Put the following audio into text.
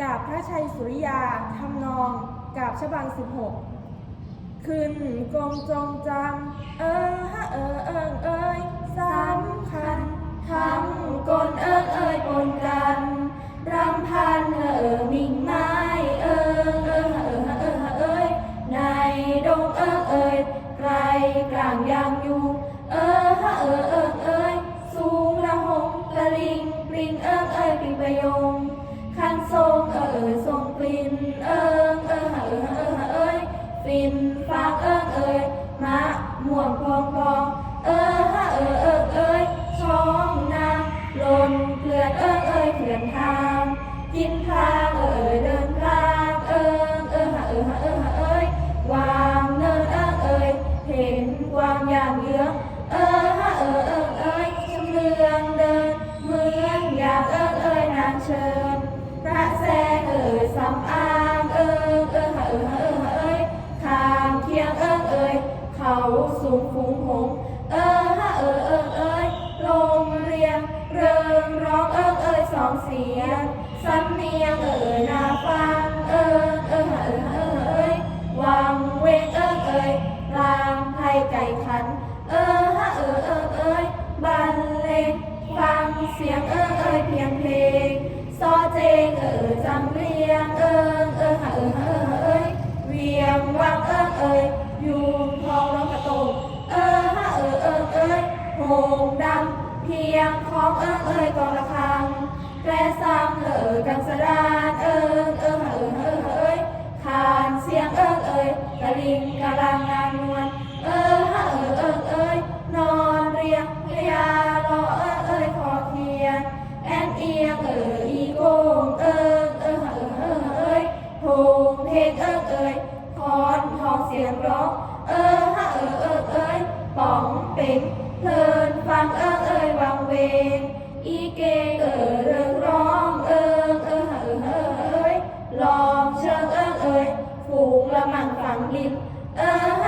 กาบพระชัยสุริยาทำนองกาบฉบังสิบหกขึ้นกงจงจำเออฮะเออเอิงเอ้ยสำคัญทำกลเอิงเอ้ยปนกันรำพันเออมิ่งไม้เอิงเออฮะเออฮะเออฮะเอ้ยในดงเอิงเอ้ยไกลกลางยาง ฟินฟางเอิงเอ้ยมะม่วงพองพองเออฮะเออเออเอ้ยช่องนาลนเกลื่อนเอิงเอ้ยเกลื่อนทางกินทางเออเดินทางเอิงเออฮะเออฮะเออฮะเอ้ยวางเนินเอิงเอ้ยเห็นกวางอย่างเยื้องเออฮะเออเออเอ้ยชำเลืองเดินเมืองอยางเอิงเอ้ยนางเชิญพระแสงเอ่ยสำอางำเนียงเอ่ยนาฟังเอิงเอิงหะเอิงหะเอิงหะเอ้ยวังเวงเอิงเอ้ยกลางไทยไก่ขัน เอิงหะเอิงเอิงเอ้ยบรรเลงฟังเสียงเอิงเอ้ยเพียงเพลงซอเจงเออจำเรียงเอิงเอิงหะเอิงหะเอิงหะเอ้ยเวียงวังเอิงเอ้ยอยู่ทองร้องกระโตงเออฮะเออเอิงเอ้ยโหงดำเพียงของเอิงเอ้ยกองละคัง ลิงกะลังนางนวลเออฮะเออเอิงเอ้ยนอนเรียงพยารอเอิงเอ้ยคอเคียนแอนเอียงเอออีโกงเอิงเอิงเอิงเอิงเอ้ยโหงเพลงเอิงเอ้ยคอนทองเสียงร้องเออฮะเออเอิงเอ้ยป๋องเป็งเพลินฟังเอิ 아.